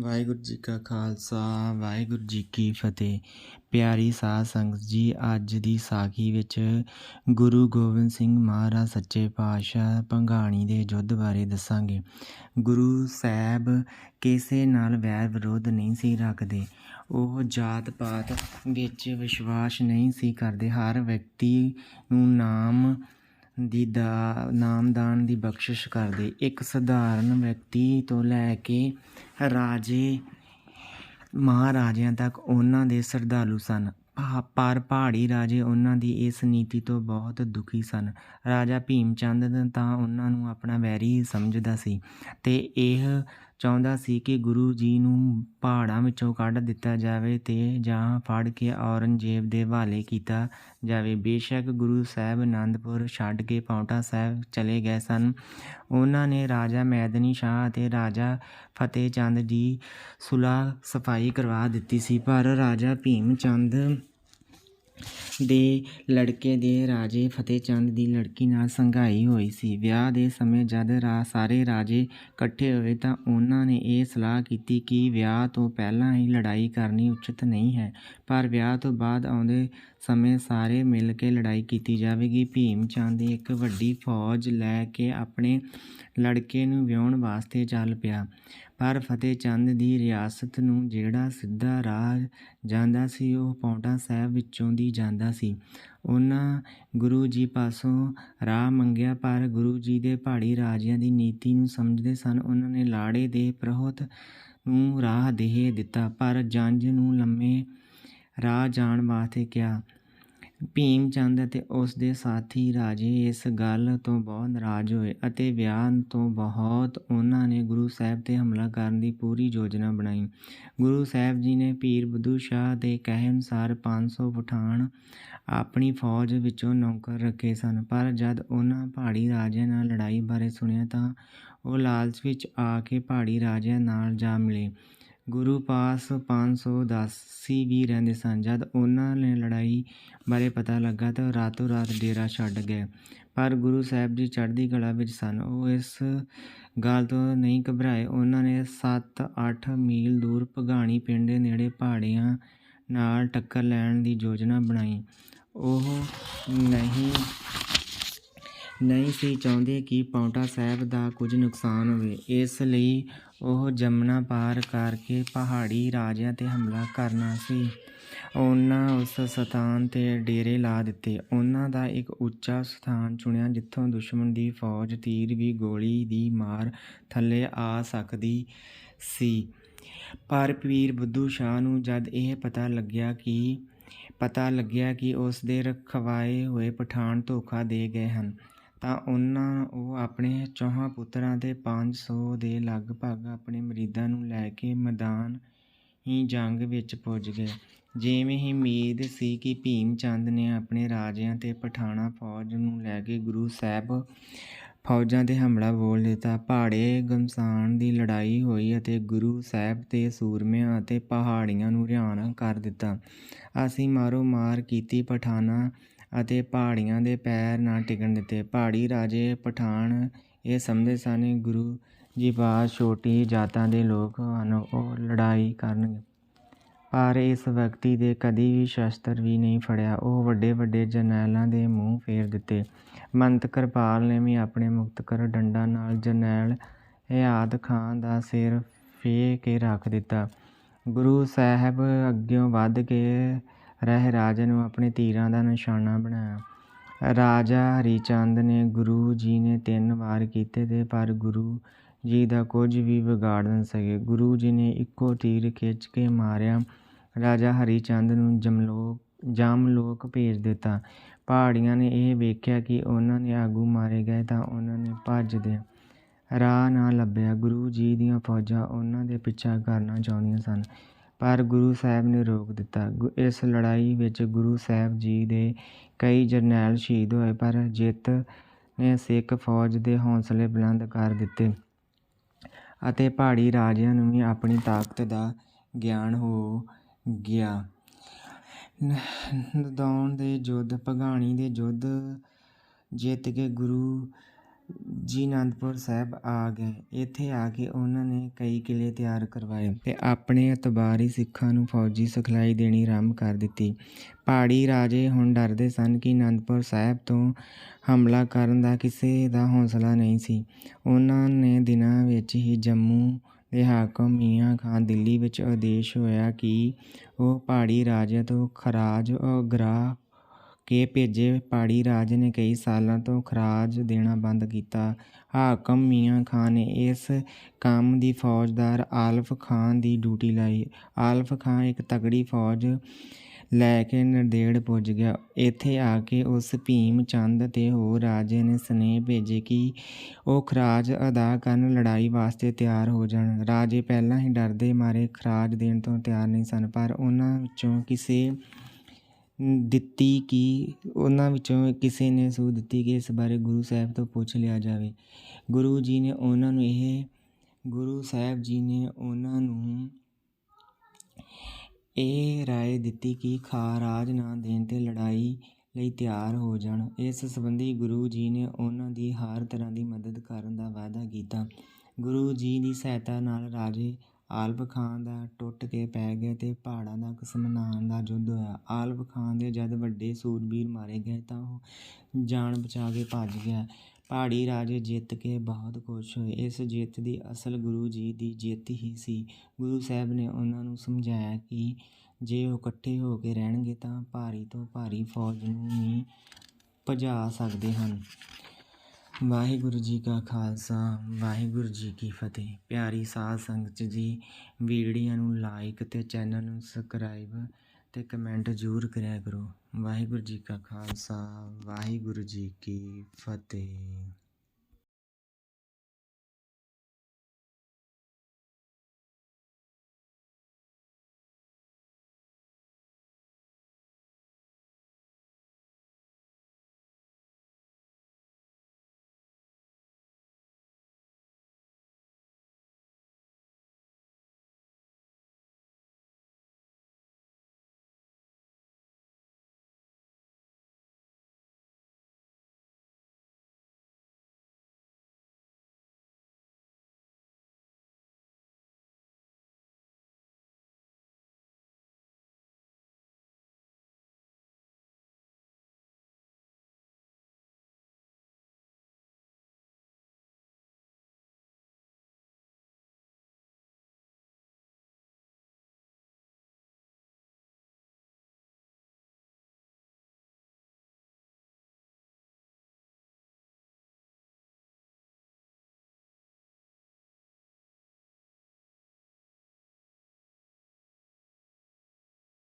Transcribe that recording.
ਵਾਹਿਗੁਰੂ ਜੀ ਕਾ ਖਾਲਸਾ, ਵਾਹਿਗੁਰੂ ਜੀ ਕੀ ਫਤਿਹ। ਪਿਆਰੀ ਸਾਧ ਸੰਗਤ ਜੀ, ਅੱਜ ਦੀ ਸਾਖੀ ਵਿੱਚ ਗੁਰੂ ਗੋਬਿੰਦ ਸਿੰਘ ਮਹਾਰਾਜ ਸੱਚੇ ਪਾਤਸ਼ਾਹ ਭੰਗਾਣੀ ਦੇ ਯੁੱਧ ਬਾਰੇ ਦੱਸਾਂਗੇ। ਗੁਰੂ ਸਾਹਿਬ ਕਿਸੇ ਨਾਲ ਵੈਰ ਵਿਰੋਧ ਨਹੀਂ ਸੀ ਰੱਖਦੇ। ਉਹ ਜਾਤ ਪਾਤ ਵਿੱਚ ਵਿਸ਼ਵਾਸ ਨਹੀਂ ਸੀ ਕਰਦੇ। ਹਰ ਵਿਅਕਤੀ ਨੂੰ ਨਾਮ ਦੀ ਦਾ, ਨਾਮਦਾਨ ਦੀ ਬਖਸ਼ਿਸ਼ ਕਰਦੇ। ਇੱਕ ਸਧਾਰਨ ਵਿਅਕਤੀ ਤੋਂ ਲੈ ਕੇ ਰਾਜੇ, ਮਹਾਰਾਜਿਆਂ ਤੱਕ ਉਹਨਾਂ ਦੇ ਸ਼ਰਧਾਲੂ ਸਨ। ਪਹਾ- ਪਰ ਪਹਾੜੀ ਰਾਜੇ ਉਹਨਾਂ ਦੀ ਇਸ ਨੀਤੀ ਤੋਂ ਬਹੁਤ ਦੁਖੀ ਸਨ। ਰਾਜਾ ਭੀਮ ਚੰਦ ਤਾਂ ਉਹਨਾਂ ਨੂੰ ਆਪਣਾ ਵੈਰੀ ਸਮਝਦਾ ਸੀ ਤੇ ਇਹ ਚਾਹੁੰਦਾ ਸੀ ਕਿ ਗੁਰੂ ਜੀ ਨੂੰ ਪਹਾੜਾਂ ਵਿੱਚੋਂ ਕੱਢ ਦਿੱਤਾ ਜਾਵੇ ਤੇ ਜਾਂ ਫੜ ਕੇ ਔਰੰਗਜ਼ੇਬ ਦੇ ਹਵਾਲੇ ਕੀਤਾ ਜਾਵੇ। ਬੇਸ਼ੱਕ ਗੁਰੂ ਸਾਹਿਬ ਅਨੰਦਪੁਰ ਛੱਡ ਕੇ ਪਾਉਂਟਾ ਸਾਹਿਬ ਚਲੇ ਗਏ ਸਨ। ਉਹਨਾਂ ਨੇ ਰਾਜਾ ਮੈਦਨੀ ਸ਼ਾਹ ਅਤੇ ਰਾਜਾ ਫਤਿਹ ਚੰਦ ਦੀ ਸੁਲਾਹ ਸਫ਼ਾਈ ਕਰਵਾ ਦਿੱਤੀ ਸੀ, ਪਰ ਰਾਜਾ ਭੀਮ ਚੰਦ ਦੇ ਲੜਕੇ ਦੇ ਰਾਜੇ ਫਤਿਹ ਚੰਦ ਦੀ ਲੜਕੀ ਨਾਲ ਸੰਘਾਈ ਹੋਈ ਸੀ। ਵਿਆਹ ਦੇ ਸਮੇਂ ਜਦ ਰਾ, ਸਾਰੇ ਰਾਜੇ ਇਕੱਠੇ ਹੋਏ ਤਾਂ ਉਹਨਾਂ ਨੇ ਇਹ ਸਲਾਹ ਕੀਤੀ ਕਿ ਵਿਆਹ ਤੋਂ ਪਹਿਲਾਂ ਹੀ ਲੜਾਈ ਕਰਨੀ ਉਚਿਤ ਨਹੀਂ ਹੈ, ਪਰ ਵਿਆਹ ਤੋਂ ਬਾਅਦ ਆਉਂਦੇ ਸਮੇਂ ਸਾਰੇ ਮਿਲ ਕੇ ਲੜਾਈ ਕੀਤੀ ਜਾਵੇਗੀ। ਭੀਮ ਚੰਦ ਇੱਕ ਵੱਡੀ ਫੌਜ ਲੈ ਕੇ ਆਪਣੇ ਲੜਕੇ ਨੂੰ ਵਿਆਹੁਣ ਵਾਸਤੇ ਚੱਲ ਪਿਆ। ਪਰ ਫਤਿਹ ਚੰਦ ਦੀ ਰਿਆਸਤ ਨੂੰ ਜਿਹੜਾ ਸਿੱਧਾ ਰਾਹ ਜਾਂਦਾ ਸੀ, ਉਹ ਪੌਂਟਾ ਸਾਹਿਬ ਵਿੱਚੋਂ ਦੀ ਜਾਂਦਾ ਸੀ। ਉਹਨਾਂ ਗੁਰੂ ਜੀ ਪਾਸੋਂ ਰਾਹ ਮੰਗਿਆ, ਪਰ ਗੁਰੂ ਜੀ ਦੇ ਪਹਾੜੀ ਰਾਜਿਆਂ ਦੀ ਨੀਤੀ ਨੂੰ ਸਮਝਦੇ ਸਨ। ਉਹਨਾਂ ਨੇ ਲਾੜੇ ਦੇ ਪ੍ਰਹੋਤ ਨੂੰ ਰਾਹ ਦੇ ਦਿੱਤਾ, ਪਰ ਜੰਜ ਨੂੰ ਲੰਮੇ ਰਾਹ ਜਾਣ ਵਾਸਤੇ ਕਿਹਾ। ਭੀਮ ਚੰਦ ਅਤੇ ਉਸ ਦੇ ਸਾਥੀ ਰਾਜੇ ਇਸ ਗੱਲ ਤੋਂ ਬਹੁਤ ਨਾਰਾਜ਼ ਹੋਏ ਅਤੇ ਵਿਆਹ ਤੋਂ ਬਹੁਤ ਉਹਨਾਂ ਨੇ ਗੁਰੂ ਸਾਹਿਬ ਤੇ ਹਮਲਾ ਕਰਨ ਦੀ ਪੂਰੀ ਯੋਜਨਾ ਬਣਾਈ। ਗੁਰੂ ਸਾਹਿਬ ਜੀ ਨੇ ਪੀਰ ਬੁੱਧੂ ਸ਼ਾਹ ਦੇ ਕਹੇ ਅਨੁਸਾਰ 500 ਪਠਾਨ ਆਪਣੀ ਫੌਜ ਵਿੱਚੋਂ ਨੌਕਰ ਰੱਖੇ ਸਨ, ਪਰ ਜਦ ਉਹਨਾਂ ਪਹਾੜੀ ਰਾਜਿਆਂ ਨਾਲ ਲੜਾਈ ਬਾਰੇ ਸੁਣਿਆ ਤਾਂ ਉਹ ਲਾਲਚ ਵਿੱਚ ਆ ਕੇ ਪਹਾੜੀ ਰਾਜਿਆਂ ਨਾਲ ਜਾ ਮਿਲੇ। ਗੁਰੂ ਪਾਸ 510 ਵੀ ਰਹਿੰਦੇ ਸਨ। ਜਦ ਉਹਨਾਂ ਨੇ ਲੜਾਈ ਬਾਰੇ ਪਤਾ ਲੱਗਾ ਤਾਂ ਰਾਤੋਂ ਰਾਤ ਡੇਰਾ ਛੱਡ ਗਏ। ਪਰ ਗੁਰੂ ਸਾਹਿਬ ਜੀ ਚੜ੍ਹਦੀ ਕਲਾ ਵਿੱਚ ਸਨ। ਉਹ ਇਸ ਗੱਲ ਤੋਂ ਨਹੀਂ ਘਬਰਾਏ। ਉਹਨਾਂ ਨੇ 7-8 ਮੀਲ ਦੂਰ ਭਗਾਣੀ ਪਿੰਡ ਦੇ ਨੇੜੇ ਪਹਾੜੀਆਂ ਨਾਲ ਟੱਕਰ ਲੈਣ ਦੀ ਯੋਜਨਾ ਬਣਾਈ। ਉਹ ਨਹੀਂ ਨਹੀਂ ਸੀ ਚਾਹੁੰਦੇ ਕਿ ਪੌਂਟਾ ਸਾਹਿਬ ਦਾ ਕੁਝ ਨੁਕਸਾਨ ਹੋਵੇ। ਇਸ ਲਈ ਉਹ ਜਮਨਾ ਪਾਰ ਕਰਕੇ ਪਹਾੜੀ ਰਾਜਿਆਂ ਤੇ ਹਮਲਾ ਕਰਨਾ ਸੀ। ਉਹਨਾਂ ਉਸ ਸਥਾਨ ਤੇ ਡੇਰੇ ਲਾ ਦਿੱਤੇ। ਉਹਨਾਂ ਦਾ ਇੱਕ ਉੱਚਾ ਸਥਾਨ ਚੁਣਿਆ, ਜਿੱਥੋਂ ਦੁਸ਼ਮਣ ਦੀ ਫੌਜ ਤੀਰ ਵੀ ਗੋਲੀ ਦੀ ਮਾਰ ਥੱਲੇ ਆ ਸਕਦੀ ਸੀ। ਪਰ ਪੀਰ ਬੁੱਧੂ ਸ਼ਾਹ ਨੂੰ ਜਦ ਇਹ ਪਤਾ ਲੱਗਿਆ ਕਿ, ਪਤਾ ਲੱਗਿਆ ਕਿ ਉਸ ਦੇ ਰਖਵਾਏ ਹੋਏ ਪਠਾਨ ਧੋਖਾ ਦੇ ਗਏ ਹਨ। ਤਾਂ ਉਹਨਾਂ ਉਹ ਆਪਣੇ ਚੌਹਾਂ ਪੁੱਤਰਾਂ ਅਤੇ ਪੰਜ ਸੌ ਦੇ ਲਗਭਗ ਆਪਣੇ ਮਰੀਦਾਂ ਨੂੰ ਲੈ ਕੇ ਮੈਦਾਨ ਹੀ ਜੰਗ ਵਿੱਚ ਪੁੱਜ ਗਏ। ਜਿਵੇਂ ਹੀ ਉਮੀਦ ਸੀ ਕਿ ਭੀਮ ਚੰਦ ਨੇ ਆਪਣੇ ਰਾਜਿਆਂ ਤੇ ਪਠਾਣਾ ਫੌਜ ਨੂੰ ਲੈ ਕੇ ਗੁਰੂ ਸਾਹਿਬ ਫੌਜਾਂ ਤੇ ਹਮਲਾ ਬੋਲ ਦਿੱਤਾ ਪਹਾੜੇ ਗਮਸਾਨ ਦੀ ਲੜਾਈ ਹੋਈ ਅਤੇ ਗੁਰੂ ਸਾਹਿਬ ਦੇ ਸੂਰਮਿਆਂ ਅਤੇ ਪਹਾੜੀਆਂ ਨੂੰ ਹਰਿਆਣਾ ਕਰ ਦਿੱਤਾ। ਅਸੀਂ ਮਾਰੋ ਮਾਰ ਕੀਤੀ ਪਠਾਨਾ ਅਤੇ ਪਹਾੜੀਆਂ ਦੇ ਪੈਰ ਨਾ ਟਿਕਣ ਦਿੱਤੇ। ਪਹਾੜੀ ਰਾਜੇ ਪਠਾਨ ਇਹ ਸਮਝਦੇ ਸਨ, ਗੁਰੂ ਜੀ ਬਾਅਦ ਛੋਟੀ ਜਾਤਾਂ ਦੇ ਲੋਕ ਹਨ, ਉਹ ਲੜਾਈ ਕਰਨਗੇ। ਪਰ ਇਸ ਵਿਅਕਤੀ ਦੇ ਕਦੀ ਵੀ ਸ਼ਸਤਰ ਵੀ ਨਹੀਂ ਫੜਿਆ। ਉਹ ਵੱਡੇ ਵੱਡੇ ਜਰਨੈਲਾਂ ਦੇ ਮੂੰਹ ਫੇਰ ਦਿੱਤੇ। ਮੰਤ ਕਿਰਪਾਲ ਨੇ ਵੀ ਆਪਣੇ ਮੁਕਤਕਰ ਡੰਡਾ ਨਾਲ ਜਰਨੈਲ ਹਿਆਦ ਖਾਨ ਦਾ ਸਿਰ ਫੇ ਕੇ ਰੱਖ ਦਿੱਤਾ। ਗੁਰੂ ਸਾਹਿਬ ਅੱਗੇ ਵੱਧ ਕੇ ਰਹਿ ਰਾਜੇ ਨੂੰ ਆਪਣੇ ਤੀਰਾਂ ਦਾ ਨਿਸ਼ਾਨਾ ਬਣਾਇਆ। ਰਾਜਾ ਹਰੀਚੰਦ ਨੇ ਗੁਰੂ ਜੀ ਨੇ ਤਿੰਨ ਵਾਰ ਕੀਤੇ ਤੇ ਪਰ ਗੁਰੂ ਜੀ ਦਾ ਕੁਝ ਵੀ ਵਿਗਾੜ ਨਾ ਸਕੇ। ਗੁਰੂ ਜੀ ਨੇ ਇੱਕੋ ਤੀਰ ਖਿੱਚ ਕੇ ਮਾਰਿਆ। ਰਾਜਾ ਹਰੀਚੰਦ ਨੂੰ ਜਮਲੋਕ, ਜਾਮਲੋਕ ਭੇਜ ਦਿੱਤਾ। ਪਹਾੜੀਆਂ ਨੇ ਇਹ ਵੇਖਿਆ ਕਿ ਉਹਨਾਂ ਨੇ ਆਗੂ ਮਾਰੇ ਗਏ ਤਾਂ ਉਹਨਾਂ ਨੇ ਭੱਜਦੇ ਰਾਹ ਨਾ ਲੱਭਿਆ। ਗੁਰੂ ਜੀ ਦੀਆਂ ਫੌਜਾਂ ਉਹਨਾਂ ਦੇ ਪਿੱਛਾ ਕਰਨਾ ਚਾਹੁੰਦੀਆਂ ਸਨ। ਪਰ ਗੁਰੂ ਸਾਹਿਬ ਨੇ ਰੋਕ ਦਿੱਤਾ। ਗੁ- ਇਸ ਲੜਾਈ ਵਿੱਚ ਗੁਰੂ ਸਾਹਿਬ ਜੀ ਦੇ ਕਈ ਜਰਨੈਲ ਸ਼ਹੀਦ ਹੋਏ, ਪਰ ਜਿੱਤ ਨੇ ਸਿੱਖ ਫੌਜ ਦੇ ਹੌਸਲੇ ਬੁਲੰਦ ਕਰ ਦਿੱਤੇ ਅਤੇ ਪਹਾੜੀ ਰਾਜਿਆਂ ਨੂੰ ਵੀ ਆਪਣੀ ਤਾਕਤ ਦਾ ਗਿਆਨ ਹੋ ਗਿਆ। ਨਦੌਣ ਦੇ ਯੁੱਧ, ਭਗਾਣੀ ਦੇ ਯੁੱਧ ਜਿੱਤ ਕੇ ਗੁਰੂ ਜੀ ਅਨੰਦਪੁਰ ਸਾਹਿਬ ਆ ਗਏ। ਇੱਥੇ ਆ ਕੇ ਉਹਨਾਂ ਨੇ ਕਈ ਕਿਲ੍ਹੇ ਤਿਆਰ ਕਰਵਾਏ ਅਤੇ ਆਪਣੇ ਅਤਬਾਰੀ ਸਿੱਖਾਂ ਨੂੰ ਫੌਜੀ ਸਿਖਲਾਈ ਦੇਣੀ ਆਰੰਭ ਕਰ ਦਿੱਤੀ। ਪਹਾੜੀ ਰਾਜੇ ਹੁਣ ਡਰਦੇ ਸਨ ਕਿ ਅਨੰਦਪੁਰ ਸਾਹਿਬ ਤੋਂ ਹਮਲਾ ਕਰਨ ਦਾ ਕਿਸੇ ਦਾ ਹੌਂਸਲਾ ਨਹੀਂ ਸੀ। ਉਹਨਾਂ ਨੇ ਦਿਨਾਂ ਵਿੱਚ ਹੀ ਜੰਮੂ ਦੇ ਹਾਕਮ ਮੀਆਂ ਖਾਨ ਦਿੱਲੀ ਵਿੱਚ ਆਦੇਸ਼ ਹੋਇਆ ਕਿ ਉਹ ਪਹਾੜੀ ਰਾਜਿਆਂ ਤੋਂ ਖਰਾਜ ਉਗਰਾ ਕੇ ਭੇਜੇ ਪਹਾੜੀ ਰਾਜ ਨੇ ਕਈ ਸਾਲਾਂ ਤੋਂ ਖਰਾਜ ਦੇਣਾ ਬੰਦ ਕੀਤਾ। ਹਾਕਮ ਮੀਆਂ ਖਾਂ ਨੇ ਇਸ ਕੰਮ ਦੀ ਫੌਜਦਾਰ ਆਲਫ ਖਾਂ ਦੀ ਡਿਊਟੀ ਲਾਈ। ਆਲਫ ਖਾਂ ਇੱਕ ਤਗੜੀ ਫੌਜ ਲੈ ਕੇ ਨੰਦੇੜ ਪੁੱਜ ਗਿਆ। ਇੱਥੇ ਆ ਕੇ ਉਸ ਭੀਮ ਚੰਦ ਤੇ ਹੋਰ ਰਾਜੇ ਨੇ ਸਨੇਹ ਭੇਜੇ ਕਿ ਉਹ ਖਰਾਜ ਅਦਾ ਕਰਨ ਲੜਾਈ ਵਾਸਤੇ ਤਿਆਰ ਹੋ ਜਾਣ। ਰਾਜੇ ਪਹਿਲਾਂ ਹੀ ਡਰਦੇ ਮਾਰੇ ਖਰਾਜ ਦੇਣ ਤੋਂ ਤਿਆਰ ਨਹੀਂ ਸਨ, ਪਰ ਉਹਨਾਂ ਵਿੱਚੋਂ ਕਿਸੇ ਦਿੱਤੀ ਕਿ ਉਹਨਾਂ ਵਿੱਚੋਂ ਕਿਸੇ ਨੇ ਸੂਹ ਦਿੱਤੀ ਕਿ ਇਸ ਬਾਰੇ ਗੁਰੂ ਸਾਹਿਬ ਤੋਂ ਪੁੱਛ ਲਿਆ ਜਾਵੇ। ਗੁਰੂ ਜੀ ਨੇ ਉਹਨਾਂ ਨੂੰ ਇਹ, ਗੁਰੂ ਸਾਹਿਬ ਜੀ ਨੇ ਉਹਨਾਂ ਨੂੰ ਇਹ ਰਾਏ ਦਿੱਤੀ ਕਿ ਖਾਰਾਜ ਨਾ ਦੇਣ ਤੇ ਲੜਾਈ ਲਈ ਤਿਆਰ ਹੋ ਜਾਣ। ਇਸ ਸੰਬੰਧੀ ਗੁਰੂ ਜੀ ਨੇ ਉਹਨਾਂ ਦੀ ਹਰ ਤਰ੍ਹਾਂ ਦੀ ਮਦਦ ਕਰਨ ਦਾ ਵਾਅਦਾ ਕੀਤਾ। ਗੁਰੂ ਜੀ ਦੀ ਸਹਾਇਤਾ ਨਾਲ ਰਾਜੇ ਆਲਬ ਖਾਨ ਦਾ ਟੁੱਟ ਕੇ ਪੈ ਗਏ ਤੇ ਪਹਾੜਾਂ ਦਾ ਕਸਮਨਾਨ ਦਾ ਯੁੱਧ ਹੋਇਆ। ਆਲਬ ਖਾਨ ਦੇ ਜਦ ਵੱਡੇ ਸੂਰਬੀਰ ਮਾਰੇ ਗਏ ਤਾਂ ਉਹ ਜਾਨ ਬਚਾ ਕੇ ਭੱਜ ਗਿਆ। ਪਹਾੜੀ ਰਾਜੇ ਜਿੱਤ ਕੇ ਬਹੁਤ ਖੁਸ਼ ਹੋਏ। ਇਸ ਜਿੱਤ ਦੀ ਅਸਲ ਗੁਰੂ ਜੀ ਦੀ ਜਿੱਤ ਹੀ ਸੀ। ਗੁਰੂ ਸਾਹਿਬ ਨੇ ਉਹਨਾਂ ਨੂੰ ਸਮਝਾਇਆ ਕਿ ਜੇ ਉਹ ਇਕੱਠੇ ਹੋ ਕੇ ਰਹਿਣਗੇ ਤਾਂ ਭਾਰੀ ਤੋਂ ਭਾਰੀ ਫੌਜ ਨੂੰ ਵੀ ਭਜਾ ਸਕਦੇ ਹਨ। ਵਾਹਿਗੁਰੂ ਜੀ ਕਾ ਖਾਲਸਾ, ਵਾਹਿਗੁਰੂ ਜੀ ਕੀ ਫਤਿਹ। ਪਿਆਰੀ ਸਾਧ ਸੰਗਤ ਜੀ, ਵੀਡੀਓ ਨੂੰ ਲਾਈਕ ਤੇ ਚੈਨਲ ਨੂੰ ਸਬਸਕ੍ਰਾਈਬ ਤੇ ਕਮੈਂਟ ਜ਼ਰੂਰ ਕਰਿਆ ਕਰੋ। ਵਾਹਿਗੁਰੂ ਜੀ ਕਾ ਖਾਲਸਾ, ਵਾਹਿਗੁਰੂ ਜੀ ਕੀ ਫਤਿਹ।